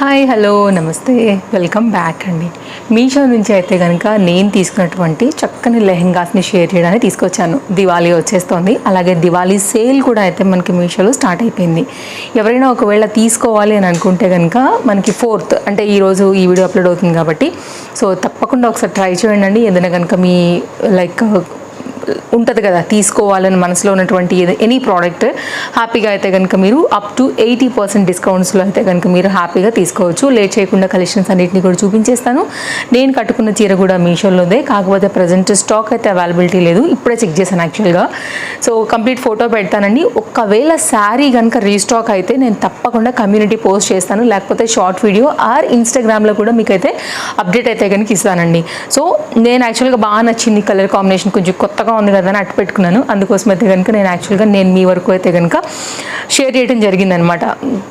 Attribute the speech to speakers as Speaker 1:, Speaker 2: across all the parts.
Speaker 1: Hi hello నమస్తే. Welcome back అండి. మీషో నుంచి అయితే కనుక నేను తీసుకున్నటువంటి చక్కని లెహెంగాస్ని షేర్ చేయడానికి తీసుకొచ్చాను. దివాళీ వచ్చేస్తోంది. అలాగే దివాళీ సేల్ కూడా అయితే మనకి మీషోలో స్టార్ట్ అయిపోయింది. ఎవరైనా ఒకవేళ తీసుకోవాలి అని అనుకుంటే కనుక మనకి ఫోర్త్ అంటే ఈరోజు ఈ వీడియో అప్లోడ్ అవుతుంది కాబట్టి సో తప్పకుండా ఒకసారి ట్రై చేయండి. ఏదైనా కనుక మీ లైక్ ఉంటుంది కదా తీసుకోవాలని మనసులో ఉన్నటువంటి ఎనీ ప్రోడక్ట్ హ్యాపీగా అయితే కనుక మీరు అప్ టు ఎయిటీ పర్సెంట్ డిస్కౌంట్స్లో అయితే కనుక మీరు హ్యాపీగా తీసుకోవచ్చు. లేట్ చేయకుండా కలెక్షన్స్ అన్నింటినీ కూడా చూపించేస్తాను. నేను కట్టుకున్న చీర కూడా మీషోలోదే కాకపోతే ప్రజెంట్ స్టాక్ అయితే అవైలబిలిటీ లేదు. ఇప్పుడే చెక్ చేశాను యాక్చువల్గా సో కంప్లీట్ ఫోటో పెడతానండి. ఒకవేళ శారీ కనుక రీస్టాక్ అయితే నేను తప్పకుండా కమ్యూనిటీ పోస్ట్ చేస్తాను. లేకపోతే షార్ట్ వీడియో ఆర్ ఇన్స్టాగ్రామ్లో కూడా మీకైతే అప్డేట్ అయితే కనుక ఇస్తానండి. సో నేను యాక్చువల్గా బాగా నచ్చింది కలర్ కాంబినేషన్ కొంచెం కొత్తగా ఉంది కదా అని అట్టు పెట్టుకున్నాను. అందుకోసం అయితే కనుక నేను యాక్చువల్గా నేను మీ వరకు అయితే కనుక షేర్ చేయడం జరిగిందనమాట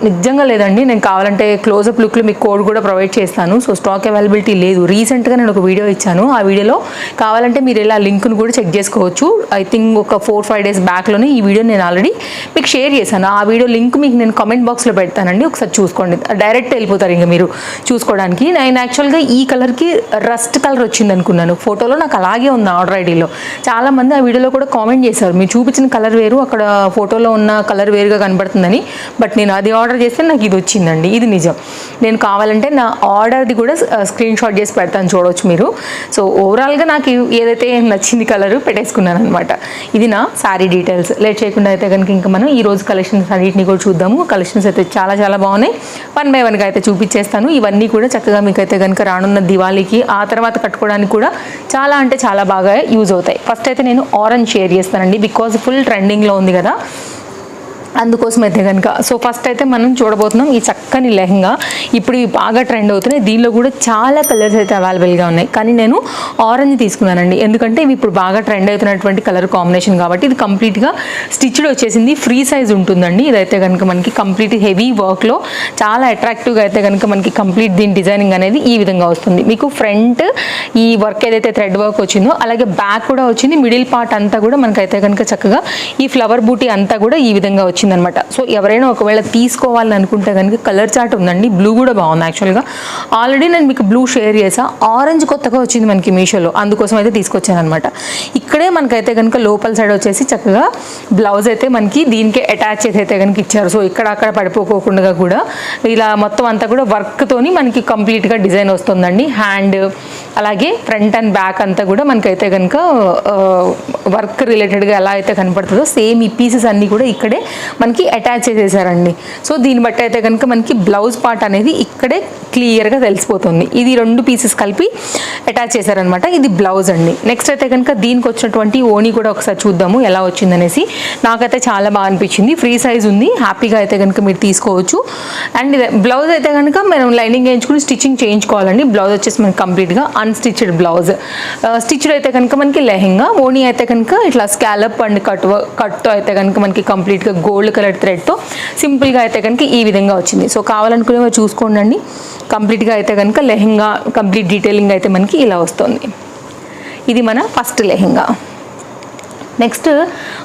Speaker 1: నిజంగా లేదండి నేను కావాలంటే క్లోజప్ లుక్లో మీకు కోడ్ కూడా ప్రొవైడ్ చేస్తాను. సో స్టాక్ అవైలబిలిటీ లేదు. రీసెంట్గా నేను ఒక వీడియో ఇచ్చాను. ఆ వీడియోలో కావాలంటే మీరు ఇలా లింక్ను కూడా చెక్ చేసుకోవచ్చు. ఐ థింక్ ఒక ఫోర్ ఫైవ్ డేస్ బ్యాక్లోనే ఈ వీడియో నేను ఆల్రెడీ మీకు షేర్ చేశాను. ఆ వీడియో లింక్ మీకు నేను కామెంట్ బాక్స్లో పెడతానండి. ఒకసారి చూసుకోండి. డైరెక్ట్ వెళ్ళిపోతారు ఇంకా మీరు చూసుకోవడానికి. నేను యాక్చువల్గా ఈ కలర్కి రస్ట్ కలర్ వచ్చింది అనుకున్నాను ఫోటోలో నాకు అలాగే ఉంది ఆర్డర్ ఐడిలో చాలా మంది ఆ వీడియోలో కూడా కామెంట్ చేశారు. మీరు చూపించిన కలర్ వేరు అక్కడ ఫోటోలో ఉన్న కలర్ వేరుగా కనబడుతుందని. బట్ నేను అది ఆర్డర్ చేస్తే నాకు ఇది వచ్చిందండి. ఇది నిజం. నేను కావాలంటే నా ఆర్డర్ది కూడా స్క్రీన్ షాట్ చేసి పెడతాను చూడవచ్చు మీరు. సో ఓవరాల్గా నాకు ఏదైతే నచ్చింది కలర్ పెట్టేసుకున్నాను అనమాట ఇది నా శారీ డీటెయిల్స్. లేట్ చేయకుండా అయితే కనుక ఇంకా మనం ఈ రోజు కలెక్షన్స్ అన్నింటినీ కూడా చూద్దాము. కలెక్షన్స్ అయితే చాలా చాలా బాగున్నాయి. వన్ బై వన్గా అయితే చూపించేస్తాను. ఇవన్నీ కూడా చక్కగా మీకు అయితే కనుక రానున్న దివాళీకి ఆ తర్వాత కట్టుకోవడానికి కూడా చాలా అంటే చాలా బాగా యూజ్ అవుతాయి. ఫస్ట్ అయితే నేను ఆరెంజ్ షేర్ చేస్తానండి బికాజ్ ఫుల్ ట్రెండింగ్లో ఉంది కదా. అందుకోసం అయితే కనుక సో ఫస్ట్ అయితే మనం చూడబోతున్నాం ఈ చక్కని లెహంగా. ఇప్పుడు ఇవి బాగా ట్రెండ్ అవుతున్నాయి. దీనిలో కూడా చాలా కలర్స్ అయితే అవైలబుల్గా ఉన్నాయి. కానీ నేను ఆరెంజ్ తీసుకున్నానండి. ఎందుకంటే ఇవి ఇప్పుడు బాగా ట్రెండ్ అవుతున్నటువంటి కలర్ కాంబినేషన్ కాబట్టి ఇది కంప్లీట్గా స్టిచ్డ్ వచ్చేసింది. ఫ్రీ సైజ్ ఉంటుందండి. ఇదైతే కనుక మనకి కంప్లీట్ హెవీ వర్క్లో చాలా అట్రాక్టివ్గా అయితే కనుక మనకి కంప్లీట్ దీని డిజైనింగ్ అనేది ఈ విధంగా వస్తుంది. మీకు ఫ్రంట్ ఈ వర్క్ ఏదైతే థ్రెడ్ వర్క్ వచ్చిందో అలాగే బ్యాక్ కూడా వచ్చింది. మిడిల్ పార్ట్ అంతా కూడా మనకైతే కనుక చక్కగా ఈ ఫ్లవర్ బూటీ అంతా కూడా ఈ విధంగా వచ్చింది. వచ్చిందనమాట. సో ఎవరైనా ఒకవేళ తీసుకోవాలని అనుకుంటే కనుక కలర్ చార్ట్ ఉందండి. బ్లూ కూడా బాగుంది యాక్చువల్గా ఆల్రెడీ నేను మీకు బ్లూ షేర్ చేసా ఆరెంజ్ కొత్తగా వచ్చింది మనకి మీషోలో. అందుకోసం అయితే తీసుకొచ్చాను అనమాట ఇక్కడే మనకైతే కనుక లోపల సైడ్ వచ్చేసి చక్కగా బ్లౌజ్ అయితే మనకి దీనికి అటాచ్ చేసి అయితే కనుక ఇచ్చారు. సో ఇక్కడ అక్కడ పడిపోకోకుండా కూడా ఇలా మొత్తం అంతా కూడా వర్క్తోని మనకి కంప్లీట్గా డిజైన్ వస్తుందండి. హ్యాండ్ అలాగే ఫ్రంట్ అండ్ బ్యాక్ అంతా కూడా మనకైతే కనుక వర్క్ రిలేటెడ్గా ఎలా అయితే కనపడుతుందో సేమ్ ఈ పీసెస్ అన్నీ కూడా ఇక్కడే మనకి అటాచ్ చేసేసారండి. సో దీన్ని బట్టి అయితే కనుక మనకి బ్లౌజ్ పార్ట్ అనేది ఇక్కడే క్లియర్గా తెలిసిపోతుంది. ఇది రెండు పీసెస్ కలిపి అటాచ్ చేశారనమాట ఇది బ్లౌజ్ అండి. నెక్స్ట్ అయితే కనుక దీనికి వచ్చినటువంటి ఓణి కూడా ఒకసారి చూద్దాము ఎలా వచ్చిందనేసి. నాకైతే చాలా బాగా అనిపించింది. ఫ్రీ సైజ్ ఉంది. హ్యాపీగా అయితే కనుక మీరు తీసుకోవచ్చు. అండ్ బ్లౌజ్ అయితే కనుక మనం లైనింగ్ వేయించుకుని స్టిచ్చింగ్ చేయించుకోవాలండి. బ్లౌజ్ వచ్చేసి మనకి కంప్లీట్గా అన్స్టిచ్డ్ బ్లౌజ్. స్టిచ్డ్ అయితే కనుక మనకి లెహెంగా ఓణి అయితే కనుక ఇట్లా స్కాలప్ అండ్ కట్ కట్తో అయితే కనుక మనకి కంప్లీట్గా గోల్డ్ గోల్డ్ కలర్ థ్రెడ్తో సింపుల్గా అయితే కనుక ఈ విధంగా వచ్చింది. సో కావాలనుకునే వాళ్ళు చూసుకోండి కంప్లీట్గా అయితే కనుక లెహెంగా కంప్లీట్ డీటెయిలింగ్ అయితే మనకి ఇలా వస్తుంది. ఇది మన ఫస్ట్ లెహెంగా. నెక్స్ట్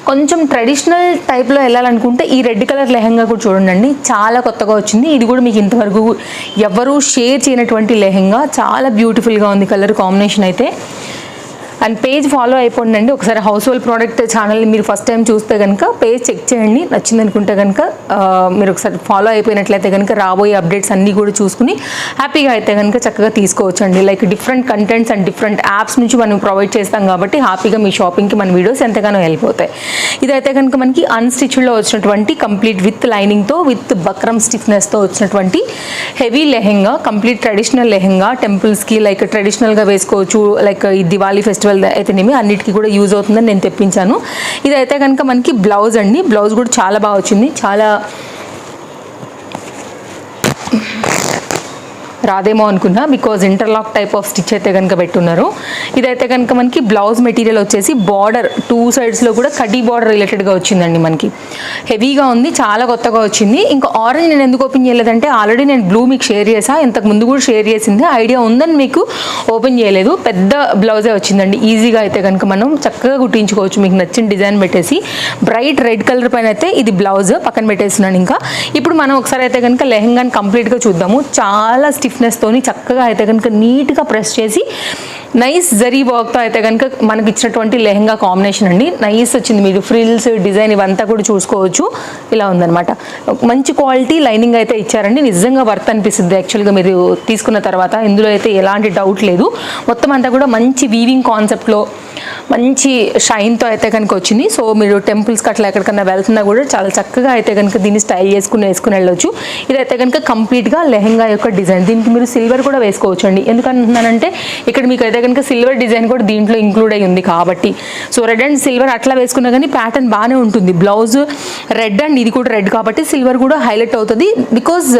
Speaker 1: కొంచెం ట్రెడిషనల్ టైప్లో వెళ్ళాలనుకుంటే ఈ రెడ్ కలర్ లెహెంగా కూడా చూడండి చాలా కొత్తగా వచ్చింది. ఇది కూడా మీకు ఇంతవరకు ఎవరూ షేర్ చేయనటువంటి లెహెంగా. చాలా బ్యూటిఫుల్గా ఉంది కలర్ కాంబినేషన్ అయితే. అండ్ పేజ్ ఫాలో అయిపోండి ఒకసారి హౌస్ హోల్డ్ ప్రోడక్ట్ ఛానల్ని మీరు ఫస్ట్ టైం చూస్తే కనుక పేజ్ చెక్ చేయండి. నచ్చింది అనుకుంటే కనుక మీరు ఒకసారి ఫాలో అయిపోయినట్లయితే కనుక రాబోయే అప్డేట్స్ అన్నీ కూడా చూసుకుని హ్యాపీగా అయితే కనుక చక్కగా తీసుకోవచ్చండి. Like different contents and different apps నుంచి మనం ప్రొవైడ్ చేస్తాం కాబట్టి హ్యాపీగా మీ షాపింగ్కి మన వీడియోస్ ఎంతగానో వెళ్ళిపోతాయి ఇదైతే కనుక మనకి అన్స్టిచ్డ్లో వచ్చినటువంటి కంప్లీట్ విత్ లైనింగ్తో విత్ బక్రమ్ స్టిఫ్నెస్తో వచ్చినటువంటి heavy lehenga complete traditional lehenga టెంపుల్స్కి లైక్ ట్రెడిషనల్గా వేసుకోవచ్చు. లైక్ ఈ దివాళీ ఫెస్టివల్ అయితేనేమి అన్నిటికీ కూడా యూజ్ అవుతుందని నేను తెప్పించాను. ఇదైతే కనుక మనకి బ్లౌజ్ అండి. బ్లౌజ్ కూడా చాలా బాగా వచ్చింది. చాలా రాదేమో అనుకున్నా because interlock type of stitch అయితే కనుక పెట్టున్నారు. ఇదైతే కనుక మనకి బ్లౌజ్ మెటీరియల్ వచ్చేసి బార్డర్ టూ సైడ్స్లో కూడా కడ్డీ బార్డర్ రిలేటెడ్గా వచ్చిందండి మనకి. హెవీగా ఉంది చాలా కొత్తగా వచ్చింది. ఇంకా ఆరెంజ్ నేను ఎందుకు ఓపెన్ చేయలేదంటే ఆల్రెడీ నేను బ్లూ మీకు షేర్ చేసా ఇంతకు ముందు కూడా షేర్ చేసింది. ఐడియా ఉందని మీకు ఓపెన్ చేయలేదు. పెద్ద బ్లౌజే వచ్చిందండి. ఈజీగా అయితే కనుక మనం చక్కగా కుట్టించుకోవచ్చు. మీకు నచ్చిన డిజైన్ పెట్టేసి బ్రైట్ రెడ్ కలర్ పైన అయితే ఇది బ్లౌజ్ పక్కన పెట్టేస్తున్నాను ఇంకా. ఇప్పుడు మనం ఒకసారి అయితే కనుక లెహంగాని కంప్లీట్గా చూద్దాము. చాలా స్టిఫ్నెస్తోని చక్కగా అయితే కనుక నీట్గా ప్రెస్ చేసి నైస్ జరీ వర్క్తో అయితే కనుక మనకి ఇచ్చినటువంటి లెహంగా కాంబినేషన్ అండి. నైస్ వచ్చింది మీరు ఫ్రిల్స్ డిజైన్ ఇవంతా కూడా చూసుకోవచ్చు. ఇలా ఉందన్నమాట. మంచి క్వాలిటీ లైనింగ్ అయితే ఇచ్చారండి. నిజంగా వర్త్ అనిపిస్తుంది యాక్చువల్గా మీరు తీసుకున్న తర్వాత. ఇందులో అయితే ఎలాంటి డౌట్ లేదు. మొత్తం అంతా కూడా మంచి వీవింగ్ కాన్సెప్ట్లో మంచి షైన్తో అయితే కనుక వచ్చింది. సో మీరు టెంపుల్స్కి అట్లా ఎక్కడికన్నా వెళ్తున్నా కూడా చాలా చక్కగా అయితే కనుక దీన్ని స్టైల్ చేసుకుని వేసుకుని వెళ్ళొచ్చు. ఇదైతే కనుక కంప్లీట్గా లెహంగా యొక్క డిజైన్ దీనికి మీరు సిల్వర్ కూడా వేసుకోవచ్చు అండి ఎందుకంటున్నానంటే ఇక్కడ మీకు అయితే కనుక సిల్వర్ డిజైన్ కూడా దీంట్లో ఇంక్లూడ్ అయి ఉంది కాబట్టి. సో రెడ్ అండ్ సిల్వర్ అట్లా వేసుకున్నా కానీ ప్యాటర్న్ బాగానే ఉంటుంది. బ్లౌజ్ రెడ్ అండ్ ఇది కూడా రెడ్ కాబట్టి సిల్వర్ కూడా హైలైట్ అవుతుంది. బికాజ్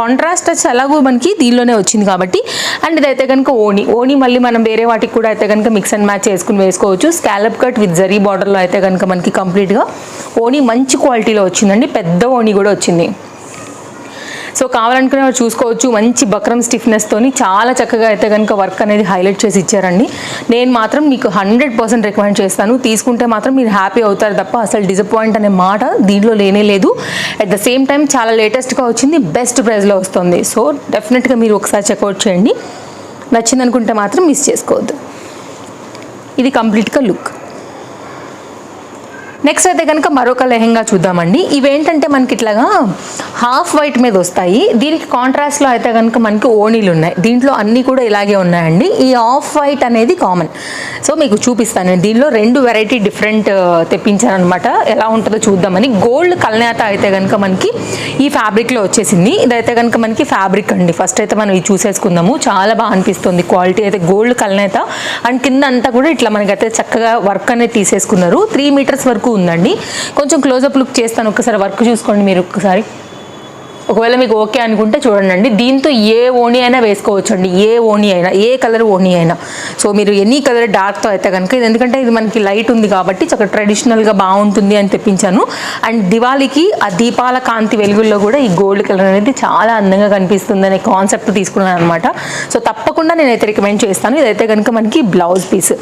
Speaker 1: కాంట్రాస్ట్ uh, వచ్చి ఎలాగో మనకి దీనిలోనే వచ్చింది కాబట్టి. అండ్ ఇదైతే కనుక ఓణి. ఓణి మళ్ళీ మనం వేరే వాటికి కూడా అయితే కనుక మిక్స్ అండ్ మ్యాచ్ చేసుకుని వేసుకోవచ్చు. స్కాలప్ కట్ విత్ జరీ బార్డర్లో అయితే కనుక మనకి కంప్లీట్గా ఓణి మంచి క్వాలిటీలో వచ్చిందండి. పెద్ద ఓణి కూడా వచ్చింది. సో కావాలనుకునే వాళ్ళు చూసుకోవచ్చు. మంచి బక్రం స్టిఫ్నెస్తోని చాలా చక్కగా అయితే కనుక వర్క్ అనేది హైలైట్ చేసి ఇచ్చారండి. నేను మాత్రం మీకు హండ్రెడ్ పర్సెంట్ రికమెండ్ చేస్తాను. తీసుకుంటే మాత్రం మీరు హ్యాపీ అవుతారు తప్ప అసలు డిసప్పాయింట్ అనే మాట దీంట్లో లేనే లేదు. అట్ ద సేమ్ టైం చాలా లేటెస్ట్గా వచ్చింది బెస్ట్ ప్రైస్లో వస్తుంది. సో డెఫినెట్గా మీరు ఒకసారి చెక్అవుట్ చేయండి. నచ్చిందనుకుంటే మాత్రం మిస్ చేసుకోవద్దు. ఇది కంప్లీట్గా లుక్ నెక్స్ట్ అయితే కనుక మరొక లెహెంగా చూద్దామండి. ఇవేంటంటే మనకి ఇట్లాగా హాఫ్ వైట్ మీద వస్తాయి. దీనికి కాంట్రాస్ట్లో అయితే కనుక మనకి ఓణీలు ఉన్నాయి. దీంట్లో అన్నీ కూడా ఇలాగే ఉన్నాయండి. ఈ ఆఫ్ వైట్ అనేది కామన్ సో మీకు చూపిస్తాను. నేను దీనిలో రెండు వెరైటీ డిఫరెంట్ తెప్పించానమాట అనమాట ఎలా ఉంటుందో చూద్దామని. గోల్డ్ కల్నేత అయితే కనుక మనకి ఈ ఫ్యాబ్రిక్లో వచ్చేసింది. ఇదైతే కనుక మనకి ఫ్యాబ్రిక్ అండి. ఫస్ట్ అయితే మనం ఇది చూసేసుకుందాము. చాలా బాగా అనిపిస్తుంది. క్వాలిటీ అయితే గోల్డ్ కల్నేత. అండ్ కింద అంతా కూడా ఇట్లా మనకైతే చక్కగా వర్క్ అనేది తీసేసుకున్నారు. త్రీ మీటర్స్ వరకు ఉందండి. కొంచెం క్లోజప్ లుక్ చేస్తాను. ఒకసారి వర్క్ చూసుకోండి మీరు ఒక్కసారి ఒకవేళ మీకు ఓకే అనుకుంటే చూడండి. దీంతో ఏ ఓణి అయినా వేసుకోవచ్చు అండి ఏ ఓణి అయినా ఏ కలర్ ఓణి అయినా. సో మీరు ఎనీ కలర్ డార్క్తో అయితే కనుక ఇది ఎందుకంటే ఇది మనకి లైట్ ఉంది కాబట్టి చక్కగా ట్రెడిషనల్గా బాగుంటుంది అని తెప్పించాను. అండ్ దివాళీకి ఆ దీపాల కాంతి వెలుగుల్లో కూడా ఈ గోల్డ్ కలర్ అనేది చాలా అందంగా కనిపిస్తుంది అనే కాన్సెప్ట్ తీసుకున్నాను అనమాట సో తప్పకుండా నేనైతే రికమెండ్ చేస్తాను. ఇదైతే కనుక మనకి బ్లౌజ్ పీస్.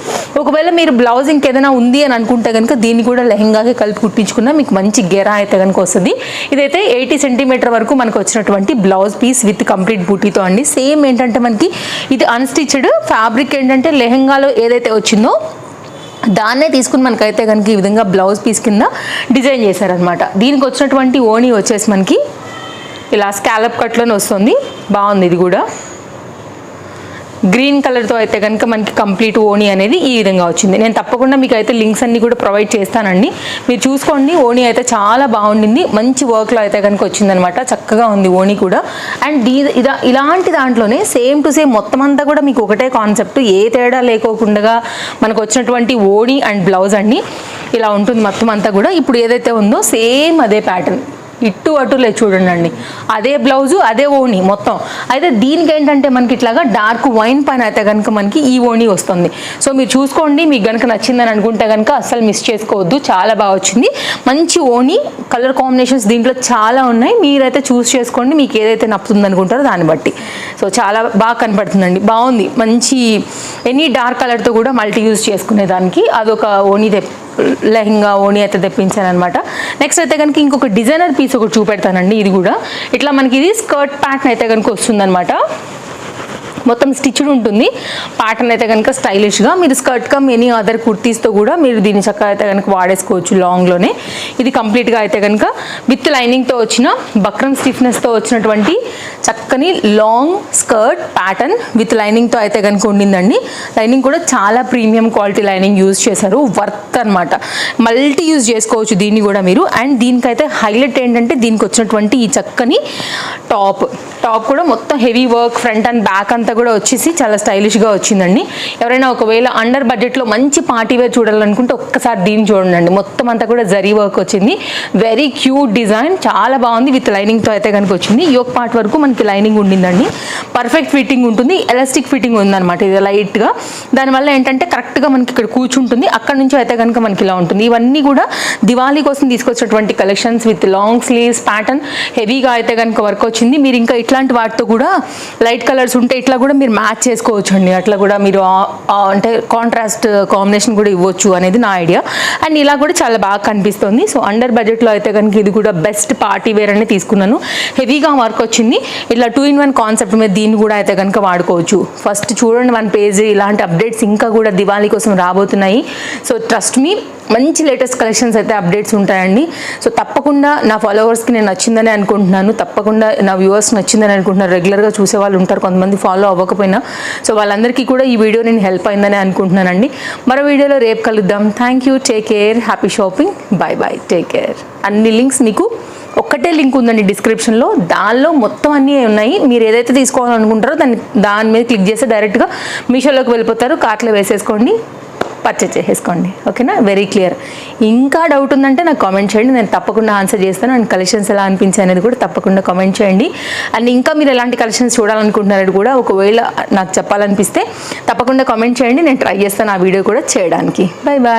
Speaker 1: ఒకవేళ మీరు బ్లౌజ్ ఇంకేదైనా ఉంది అని అనుకుంటే కనుక దీన్ని కూడా లెహంగాకి కలిపి కుట్టించుకున్నా మీకు మంచి గెరా అయితే కనుక వస్తుంది. ఇదైతే ఎయిటీ సెంటీమీటర్ వరకు మనకు వచ్చినటువంటి బ్లౌజ్ పీస్ విత్ కంప్లీట్ బూటీతో అండి. సేమ్ ఏంటంటే మనకి ఇది అన్స్టిచ్డ్ ఫ్యాబ్రిక్ ఏంటంటే లెహంగాలో ఏదైతే వచ్చిందో దాన్నే తీసుకుని మనకైతే కనుక ఈ విధంగా బ్లౌజ్ పీస్ కింద డిజైన్ చేశారనమాట దీనికి వచ్చినటువంటి ఓణీ వచ్చేసి మనకి ఇలా స్కాలప్ కట్లోనే వస్తుంది. బాగుంది ఇది కూడా. గ్రీన్ కలర్తో అయితే కనుక మనకి కంప్లీట్ ఓణి అనేది ఈ విధంగా వచ్చింది. నేను తప్పకుండా మీకు అయితే లింక్స్ అన్ని కూడా ప్రొవైడ్ చేస్తానండి. మీరు చూసుకోండి ఓణి అయితే చాలా బాగుండింది. మంచి వర్క్లో అయితే కనుక వచ్చిందనమాట. చక్కగా ఉంది ఓణి కూడా. అండ్ ఇదా ఇలాంటి దాంట్లోనే సేమ్ టు సేమ్ మొత్తం అంతా కూడా మీకు ఒకటే కాన్సెప్ట్. ఏ తేడా లేకోకుండా మనకు వచ్చినటువంటి ఓణి అండ్ బ్లౌజ్ అండి ఇలా ఉంటుంది మొత్తం అంతా కూడా. ఇప్పుడు ఏదైతే ఉందో సేమ్ అదే ప్యాటర్న్. ఇటు అటు లేదు చూడండి అదే బ్లౌజు అదే ఓణి మొత్తం. అయితే దీనికి ఏంటంటే మనకి ఇట్లాగా డార్క్ వైన్ పైన అయితే కనుక మనకి ఈ ఓణి వస్తుంది. సో మీరు చూసుకోండి మీకు కనుక నచ్చిందని అనుకుంటే కనుక అస్సలు మిస్ చేసుకోవద్దు. చాలా బాగా వచ్చింది. మంచి ఓణి కలర్ కాంబినేషన్స్ దీంట్లో చాలా ఉన్నాయి. మీరైతే చూస్ చేసుకోండి మీకు ఏదైతే నప్పుతుంది అనుకుంటారో దాన్ని బట్టి. సో చాలా బాగా కనపడుతుందండి. బాగుంది. మంచి ఎనీ డార్క్ కలర్తో కూడా మల్టీ యూజ్ చేసుకునే దానికి అదొక ఓణి లెహంగా ఓణి అయితే తెప్పించాను అనమాట నెక్స్ట్ అయితే కనుక ఇంకొక డిజైనర్ పీస్ ఒకటి చూపెడతానండి ఇది కూడా. ఇట్లా మనకి ఇది స్కర్ట్ ప్యాటర్న్ అయితే కనుక వస్తుందన్నమాట. మొత్తం స్టిచ్డ్ ఉంటుంది. ప్యాటర్న్ అయితే కనుక స్టైలిష్గా మీరు స్కర్ట్ కమ్ ఎనీ అదర్ కుర్తీస్తో కూడా మీరు దీన్ని చక్కగా అయితే కనుక వాడేసుకోవచ్చు లాంగ్లోనే ఇది కంప్లీట్గా అయితే కనుక విత్ లైనింగ్తో వచ్చిన బక్రం స్టిఫ్నెస్తో వచ్చినటువంటి చక్కని లాంగ్ స్కర్ట్ ప్యాటర్న్ విత్ లైనింగ్తో అయితే కనుక ఉండిందండి. లైనింగ్ కూడా చాలా ప్రీమియం క్వాలిటీ లైనింగ్ యూజ్ చేశారు. వర్త్ అనమాట మల్టీ యూజ్ చేసుకోవచ్చు దీన్ని కూడా మీరు. అండ్ దీనికైతే హైలైట్ ఏంటంటే దీనికి వచ్చినటువంటి ఈ చక్కని టాప్ టాప్ కూడా మొత్తం heavy work front and back అంతా కూడా వచ్చేసి చాలా స్టైలిష్గా వచ్చిందండి. ఎవరైనా ఒకవేళ అండర్ బడ్జెట్లో మంచి పార్టీ వేర్ చూడాలనుకుంటే ఒక్కసారి దీన్ని చూడండి. మొత్తం అంతా కూడా జరీ వర్క్ వచ్చింది. వెరీ క్యూట్ డిజైన్ చాలా బాగుంది. విత్ లైనింగ్తో అయితే కనుక వచ్చింది. యోక్ పార్ట్ వరకు మనకి లైనింగ్ ఉండిందండి. పర్ఫెక్ట్ ఫిట్టింగ్ ఉంటుంది. ఎలాస్టిక్ ఫిట్టింగ్ ఉందన్నమాట ఇది లైట్గా దానివల్ల ఏంటంటే కరెక్ట్గా మనకి ఇక్కడ కూర్చుంటుంది. అక్కడ నుంచి అయితే కనుక మనకి ఇలా ఉంటుంది. ఇవన్నీ కూడా దివాళీ కోసం తీసుకొచ్చినటువంటి collections with long sleeves pattern హెవీగా అయితే కనుక వర్క్ వచ్చింది. మీరు ఇంకా ఇట్లాంటి వాటితో కూడా లైట్ కలర్స్ ఉంటే ఇట్లా కూడా మీరు మ్యాచ్ చేసుకోవచ్చు అండి అట్లా కూడా మీరు అంటే కాంట్రాస్ట్ కాంబినేషన్ కూడా ఇవ్వచ్చు అనేది నా ఐడియా. అండ్ ఇలా కూడా చాలా బాగా కనిపిస్తుంది. సో అండర్ బడ్జెట్లో అయితే కనుక ఇది కూడా బెస్ట్ పార్టీ వేర్ అని తీసుకున్నాను. హెవీగా వర్క్ వచ్చింది. ఇట్లా టూ ఇన్ వన్ కాన్సెప్ట్ మీద దీన్ని కూడా అయితే కనుక వాడుకోవచ్చు. ఫస్ట్ చూడండి వన్ పేజ్ ఇలాంటి అప్డేట్స్ ఇంకా కూడా దివాళీ కోసం రాబోతున్నాయి. సో ట్రస్ట్ మీ మంచి లేటెస్ట్ కలెక్షన్స్ అయితే అప్డేట్స్ ఉంటాయండి. సో తప్పకుండా నా ఫాలోవర్స్కి నేను నచ్చిందని అనుకుంటున్నాను. తప్పకుండా నా వ్యూవర్స్ నచ్చిందని అనుకుంటున్నాను రెగ్యులర్గా చూసే వాళ్ళు ఉంటారు. కొంతమంది ఫాలో అవ్వకపోయినా. సో వాళ్ళందరికీ కూడా ఈ వీడియో నేను హెల్ప్ అయిందని అనుకుంటున్నానండి. మరో వీడియోలో రేపు కలుద్దాం. Thank you take care happy shopping bye bye take care అన్ని లింక్స్ మీకు ఒక్కటే లింక్ ఉందండి డిస్క్రిప్షన్లో. దానిలో మొత్తం అన్నీ ఉన్నాయి. మీరు ఏదైతే తీసుకోవాలనుకుంటారో దాన్ని దాని మీద క్లిక్ చేస్తే డైరెక్ట్గా మీషోలోకి వెళ్ళిపోతారు. కార్ట్లో వేసేసుకోండి. పర్చేజ్ చేసేసుకోండి ఓకేనా? వెరీ క్లియర్ ఇంకా డౌట్ ఉందంటే నాకు కామెంట్ చేయండి. నేను తప్పకుండా ఆన్సర్ చేస్తాను. అండ్ కలెక్షన్స్ ఎలా అనిపించాయి అనేది కూడా తప్పకుండా కామెంట్ చేయండి. అండ్ ఇంకా మీరు ఎలాంటి కలెక్షన్స్ చూడాలనుకుంటున్నారని కూడా ఒకవేళ నాకు చెప్పాలనిపిస్తే తప్పకుండా కామెంట్ చేయండి. నేను ట్రై చేస్తాను ఆ వీడియో కూడా చేయడానికి. Bye bye